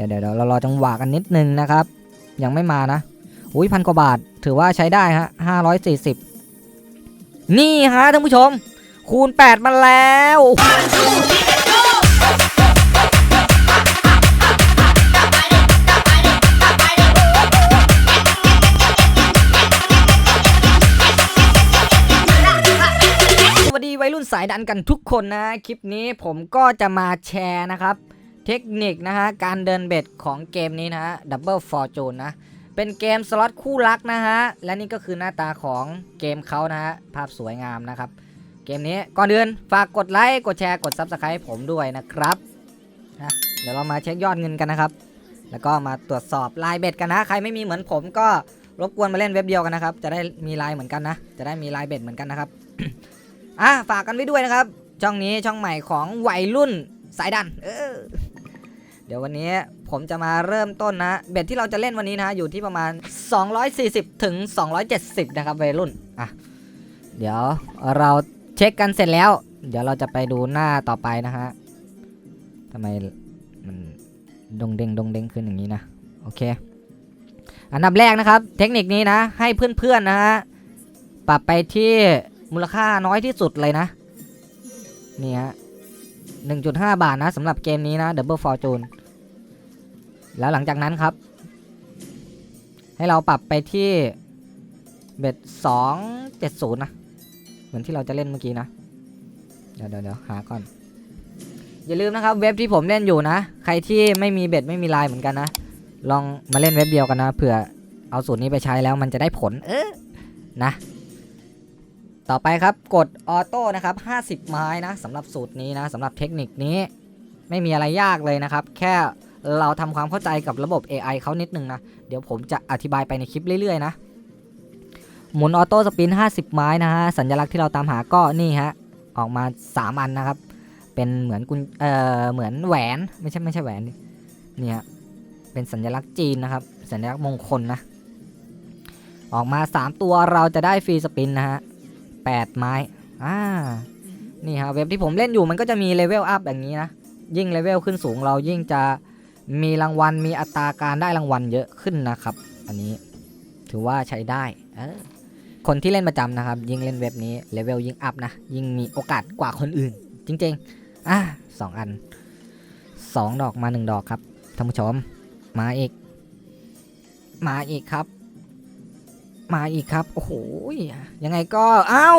ดี๋ยวเดี๋ยวเดี๋ยวเรารอจังหวะกันนิดนึงนะครับ ยังไม่มานะอุ้ยพันกว่าบาทถือว่าใช้ได้ฮะห้าร้อยสี่สิบนี่ฮะท่านผู้ชม คูณ8มาแล้วสวัสดีวัยรุ่นสายดันกันทุกคนนะ คลิปนี้ผมก็จะมาแชร์นะครับ เทคนิคนะฮะการเดินเบ็ดของเกมนี้นะฮะ Double Fortune นะ เป็นเกมสล็อตคู่รักนะฮะ และนี่ก็คือหน้าตาของเกมเขานะฮะ ภาพสวยงามนะครับ เกมนี้ก่อนอื่นฝากกดไลค์กดแชร์กด Subscribe ให้ผมด้วยนะครับนะเดี๋ยวเรามาเช็คยอดเงินกันนะครับ แล้วก็มาตรวจสอบลายเบ็ดกันนะ ใครไม่มีเหมือนผมก็รบกวนมาเล่นเว็บเดียวกันนะครับ จะได้มีลายเหมือนกันนะ จะได้มีลายเบ็ดเหมือนกันนะครับ อะฝากกันไว้ด้วยนะครับ ช่องนี้ช่องใหม่ของวัยรุ่น สายดัน เออ เดี๋ยววันนี้ผมจะมาเริ่มต้นนะ เบ็ดที่เราจะเล่นวันนี้นะ อยู่ที่ประมาณ 240 ถึง 270 นะครับวัยรุ่น อะ เดี๋ยวเราเช็คกันเสร็จแล้ว เดี๋ยวเราจะไปดูหน้าต่อไปนะฮะทำไมมันดงเด้งดงเด้งขึ้นอย่างนี้นะ โอเค อันดับแรกนะครับ เทคนิคนี้นะ ให้เพื่อนๆนะฮะ ปรับไปที่มูลค่าน้อยที่สุดเลยนะ นี่ฮะ 1.5 บาทนะสำหรับเกมนี้นะ Double Fortune แล้วหลังจากนั้นครับ ให้เราปรับไปที่เบ็ด270 นะ เหมือนที่เราจะเล่นเมื่อกี้นะ เดี๋ยวเดี๋ยวหาก่อน อย่าลืมนะครับเว็บที่ผมเล่นอยู่นะ ใครที่ไม่มีเบ็ดไม่มีลายเหมือนกันนะ ลองมาเล่นเว็บเดียวกันนะเผื่อเอาสูตรนี้ไปใช้แล้วมันจะได้ผลเออนะ ต่อไปครับกดออโต้นะครับ 50 ไม้นะสำหรับสูตรนี้นะสำหรับเทคนิคนี้ ไม่มีอะไรยากเลยนะครับ แค่เราทำความเข้าใจกับระบบ AI เขานิดนึงนะ เดี๋ยวผมจะอธิบายไปในคลิปเรื่อยๆนะ หมุนออโต้สปิน 50 ไม้นะฮะ สัญลักษณ์ที่เราตามหาก็นี่ฮะ ออกมา 3 อันนะครับ เป็นเหมือนกุญเอ่อเหมือนแหวนไม่ใช่ไม่ใช่แหวนเนี่ยเป็นสัญลักษณ์จีนนะครับ สัญลักษณ์มงคลนะ ออกมา 3 ตัวเราจะได้ฟรีสปินนะฮะ 8 ไม้ อ่า นี่ฮะเว็บที่ผมเล่นอยู่มันก็จะมีเลเวลอัพอย่างนี้นะ ยิ่งเลเวลขึ้นสูงเรายิ่งจะมีรางวัลมีอัตราการได้รางวัลเยอะขึ้นนะครับ อันนี้ถือว่าใช้ได้เออคนที่เล่นประจำนะครับ ยิ่งเล่นเว็บนี้เลเวลยิ่งอัพนะ ยิ่งมีโอกาสกว่าคนอื่น จริงๆ อะสองอันสองดอกมาหนึ่งดอกครับท่านผู้ชม มาอีก มาอีกครับ มาอีกครับ โอ้โหยังไงก็อ้าว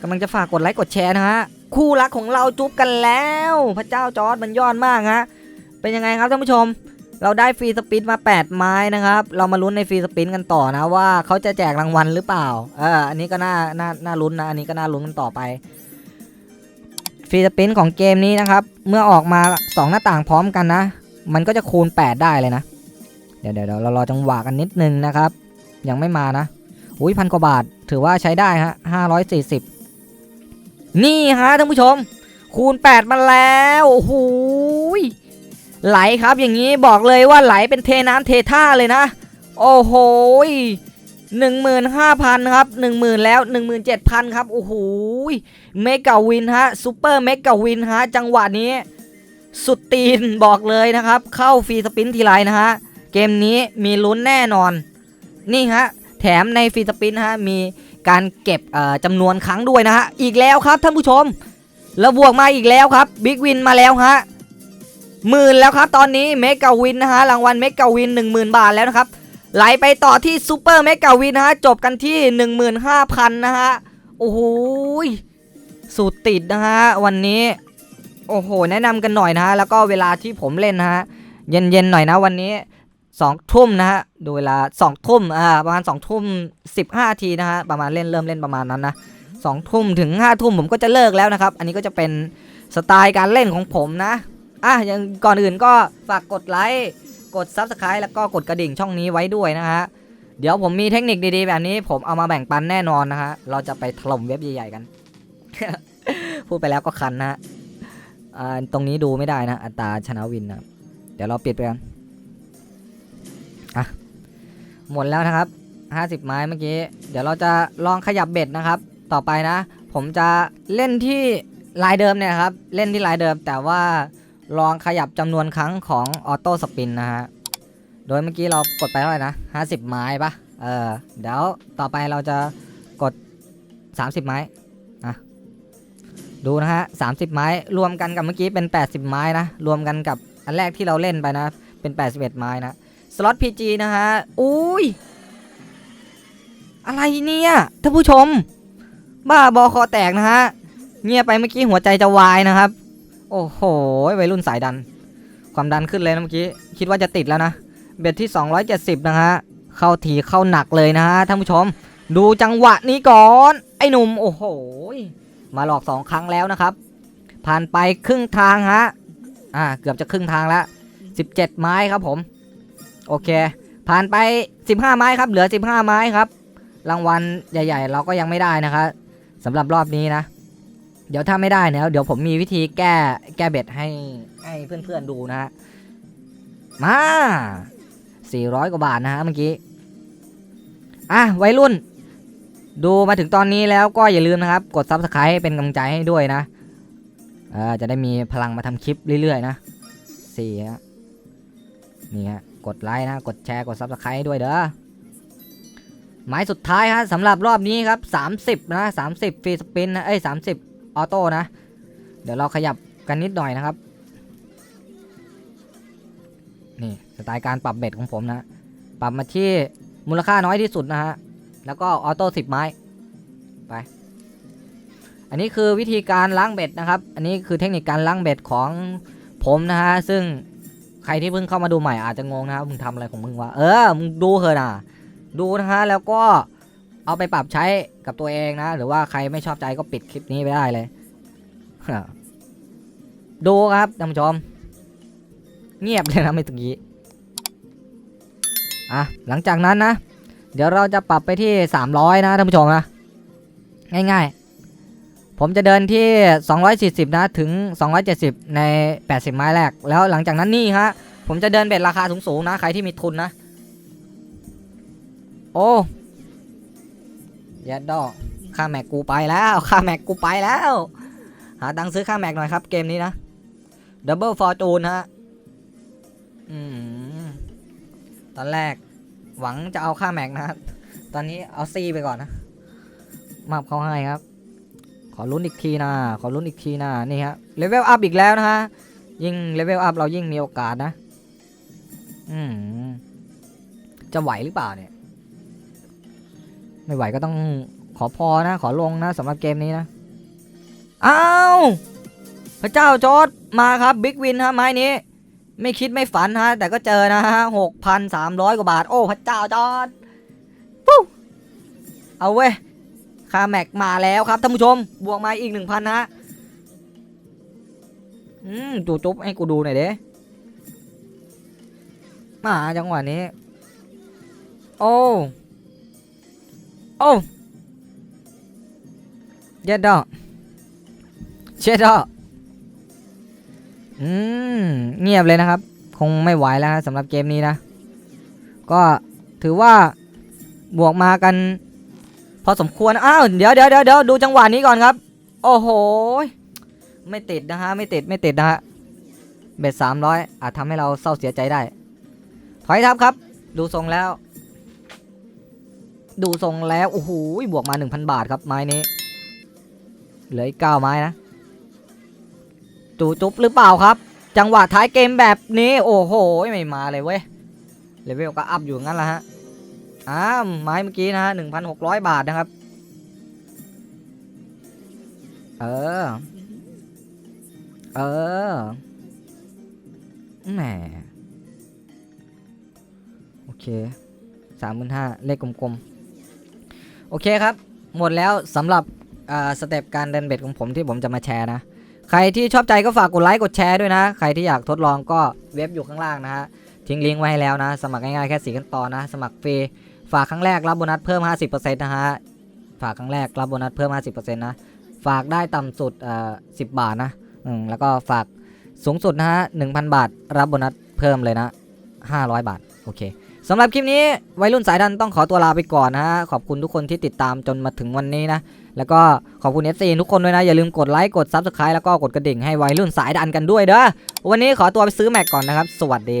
กำลังจะฝากกดไลค์กดแชร์นะฮะคู่รักของเราจุ๊บกันแล้ว พระเจ้าจอร์ดมันยอดมากฮะเป็นยังไงครับท่านผู้ชม เราได้ฟรีสปินมา 8 ไม้นะครับ เรามาลุ้นในฟรีสปินกันต่อนะว่าเขาจะแจกรางวัลหรือเปล่าเอออันนี้ก็น่าน่าน่าลุ้นนะอันนี้ก็น่าลุ้นกันต่อไปฟรีสปินของเกมนี้นะครับ เมื่อออกมา 2 หน้าต่างพร้อมกันนะ มันก็จะคูณ 8 ได้เลยนะ เดี๋ยวเดี๋ยวเดี๋ยวเรารอจังหวะกันนิดนึงนะครับ ยังไม่มานะ อุ้ยพันกว่าบาท ถือว่าใช้ได้ฮะห้าร้อยสี่สิบนี่ฮะท่านผู้ชม คูณ 8 มาแล้วโอ้โหไหลครับอย่างนี้บอกเลยว่าไหลเป็นเทน้ำเทท่าเลยนะ โอ้โหหนึ่งหมื่นห้าพันครับหนึ่งหมื่นแล้วหนึ่งหมื่นเจ็ดพันครับ โอ้โหเมกะวินฮะซูเปอร์เมกะวินฮะ จังหวะนี้ สุดตีนบอกเลยนะครับ เข้าฟรีสปินทีไรนะฮะ เกมนี้มีลุ้นแน่นอน นี่ฮะ แถมในฟรีสปินนะฮะมีการเก็บจำนวนครั้งด้วยนะฮะอีกแล้วครับท่านผู้ชม แล้วบวกมาอีกแล้วครับบิ๊กวินมาแล้วฮะหมื่นแล้วครับตอนนี้เมกะวินนะฮะรางวัลเมกะวิน 10,000 บาทแล้วนะครับไหลไปต่อที่ซูเปอร์เมกะวินนะฮะจบกันที่ 15,000นะฮะโอ้โหสูตรติดนะฮะวันนี้ โอ้โห แนะนำกันหน่อยนะฮะแล้วก็เวลาที่ผมเล่นนะฮะเย็นๆหน่อยนะวันนี้ สองทุ่มนะฮะดูเวลาสองทุ่มอ่าประมาณสองทุ่มสิบห้าทีนะฮะประมาณเล่นเริ่มเล่นประมาณนั้นนะสองทุ่มถึงห้าทุ่มผมก็จะเลิกแล้วนะครับ อันนี้ก็จะเป็นสไตล์การเล่นของผมนะอะยังก่อนอื่นก็ฝากกดไลค์กด Subscribe แล้วก็กดกระดิ่งช่องนี้ไว้ด้วยนะฮะเดี๋ยวผมมีเทคนิคดีๆ แบบนี้ ผมเอามาแบ่งปันแน่นอนนะฮะเราจะไปถล่มเว็บใหญ่ๆกัน พูดไปแล้วก็คันนะฮะอ่าตรงนี้ดูไม่ได้นะอัตราชนะวินนะเดี๋ยวเราปิดไปกัน หมดแล้วนะครับ50ไม้เมื่อกี้ เดี๋ยวเราจะลองขยับเบ็ดนะครับ ต่อไปนะ ผมจะเล่นที่ลายเดิมเนี่ยครับ เล่นที่ลายเดิม แต่ว่าลองขยับจำนวนครั้งของออโต้สปินนะฮะ โดยเมื่อกี้เรากดไปเท่าไหร่นะ50ไม้ปะเออ เดี๋ยวต่อไปเราจะกด30ไม้อะดูนะฮะ30ไม้ รวมกันกับเมื่อกี้เป็น80ไม้นะ รวมกันกับอันแรกที่เราเล่นไปนะ เป็น81ไม้นะ สล็อต PG นะฮะ อุ้ย อะไรเนี่ยท่านผู้ชม บ้าบอคอแตกนะฮะ เงียบไปเมื่อกี้หัวใจจะวายนะครับ โอ้โหวัยรุ่นสายดัน ความดันขึ้นเลยนะเมื่อกี้ คิดว่าจะติดแล้วนะ เบ็ดที่ 270 นะฮะ เข้าทีเข้าหนักเลยนะฮะท่านผู้ชม ดูจังหวะนี้ก่อน ไอ้หนุ่ม โอ้โห มาหลอก2ครั้งแล้วนะครับ ผ่านไปครึ่งทางฮะ อ่า เกือบจะครึ่งทางแล้ว 17 ไม้ครับผม โอเค ผ่านไป 15 ไม้ครับ เหลือ 15 ไม้ครับ รางวัลใหญ่ ๆ เราก็ยังไม่ได้นะครับสำหรับรอบนี้นะ เดี๋ยวถ้าไม่ได้เนี่ยเดี๋ยวผมมีวิธีแก้แก้เบ็ดให้ให้เพื่อนๆดูนะฮะมา 400 กว่าบาทนะฮะเมื่อกี้ อะวัยรุ่น ดูมาถึงตอนนี้แล้วก็อย่าลืมนะครับ กด Subscribe เป็นกำลังใจให้ด้วยนะเออจะได้มีพลังมาทำคลิปเรื่อยๆนะสี่ฮะนี่ฮะ กดไลค์นะ กดแชร์ กด Subscribe ด้วยเด้อ หมายสุดท้ายฮะสำหรับรอบนี้ครับ 30 นะ 30 ฟรีสปินนะ เอ้ย 30 ออโต้นะ เดี๋ยวเราขยับกันนิดหน่อยนะครับ นี่สไตล์การปรับเบ็ดของผมนะ ปรับมาที่มูลค่าน้อยที่สุดนะฮะ แล้วก็ออโต้10 ไม้ ไป อันนี้คือวิธีการล้างเบ็ดนะครับ อันนี้คือเทคนิคการล้างเบ็ดของผมนะฮะ ซึ่ง ใครที่เพิ่งเข้ามาดูใหม่อาจจะงงนะครับมึงทำอะไรของมึงวะเออมึงดูเถอะนะดูนะฮะแล้วก็เอาไปปรับใช้กับตัวเองนะ หรือว่าใครไม่ชอบใจก็ปิดคลิปนี้ไปได้เลยดูครับท่านผู้ชม เงียบเลยนะไม่ตะกี้อะหลังจากนั้นนะ เดี๋ยวเราจะปรับไปที่ 300 นะท่านผู้ชมนะ ง่ายๆ ผมจะเดินที่ 240 นะถึง 270 ใน 80 ไม้แรก แล้วหลังจากนั้นนี่ฮะ ผมจะเดินเบ็ดราคาสูงๆนะ ใครที่มีทุนนะ โอ้ยัดดอกค่าแม็กกูไปแล้วค่าแม็กกูไปแล้ว หาตังค์ซื้อค่าแม็กหน่อยครับเกมนี้นะดับเบิลฟอร์จูนฮะอตอนแรก หวังจะเอาค่าแม็กนะตอนนี้เอาซีไปก่อนนะมาบเขาให้ครับ ขอลุ้นอีกทีนะขอลุ้นอีกทีนะนี่ฮะเลเวลอัพอีกแล้วนะฮะยิ่งเลเวลอัพเรายิ่งมีโอกาสนะ อืมจะไหวหรือเปล่าเนี่ย ไม่ไหวก็ต้องขอพอนะ ขอลงนะสำหรับเกมนี้นะอ้าวพระเจ้าจอดมาครับบิ๊กวินฮะไม้นี้ ไม่คิดไม่ฝันฮะ แต่ก็เจอนะฮะหกพันสามร้อยกว่าบาท โอ้ พระเจ้าจอดปุ๊บเอาเว้ย ค่าแม็กมาแล้วครับท่านผู้ชม บวกมาอีกหนึ่งพันฮะอืมจูจุ๊บให้กูดูหน่อยเด้มาจังหวะนี้ โอ้โอ้เย็ดดอเช็ดดออืมเงียบเลยนะครับ คงไม่ไหวแล้วฮะสำหรับเกมนี้นะ ก็ถือว่าบวกมากัน พอสมควรอ้าวเดี๋ยวเดี๋ยวเดี๋ยวเดี๋ยวดูจังหวะนี้ก่อนครับ โอ้โห ไม่ติดนะฮะไม่ติดไม่ติดนะฮะเบ็ดสามร้อยอาจทำให้เราเศร้าเสียใจได้ ถอยทับครับ ดูทรงแล้ว ดูทรงแล้วโอ้โหบวกมา 1,000 บาทครับไม้นี้ เหลืออีกเก้าไม้นะ จูจุ๊บหรือเปล่าครับ จังหวะท้ายเกมแบบนี้ โอ้โห ไม่มาเลยเว้ยเลเวลก็อัพอยู่งั้นละฮะ อ้าวไม้เมื่อกี้นะฮะ1,600บาทนะครับ เออ เออ แหม โอเคสามหมื่นห้าเลขกลมๆ โอเคครับ หมดแล้วสำหรับอ่าสเต็ปการเดินเบ็ดของผมที่ผมจะมาแชร์นะ ใครที่ชอบใจก็ฝากกดไลค์กดแชร์ด้วยนะ ใครที่อยากทดลองก็เว็บอยู่ข้างล่างนะฮะทิ้งลิงก์ไว้ให้แล้วนะ สมัครง่ายๆแค่สี่ขั้นตอนนะ สมัครฟรี ฝากครั้งแรกรับโบนัสเพิ่ม 50%นะฮะ ฝากครั้งแรกรับโบนัสเพิ่ม 50%นะ ฝากได้ต่ำสุดเอ่อ10 บาทนะ อืม แล้วก็ฝากสูงสุดนะฮะ 1,000 บาท รับโบนัสเพิ่มเลยนะ 500 บาท โอเคสำหรับคลิปนี้วัยรุ่นสายดันต้องขอตัวลาไปก่อนนะฮะ ขอบคุณทุกคนที่ติดตามจนมาถึงวันนี้นะ แล้วก็ขอบคุณ FC ทุกคนด้วยนะ อย่าลืมกดไลค์ กด Subscribe แล้วก็กดกระดิ่งให้วัยรุ่นสายดันกันด้วยเด้อ วันนี้ขอตัวไปซื้อแม็กก่อนนะครับ สวัสดี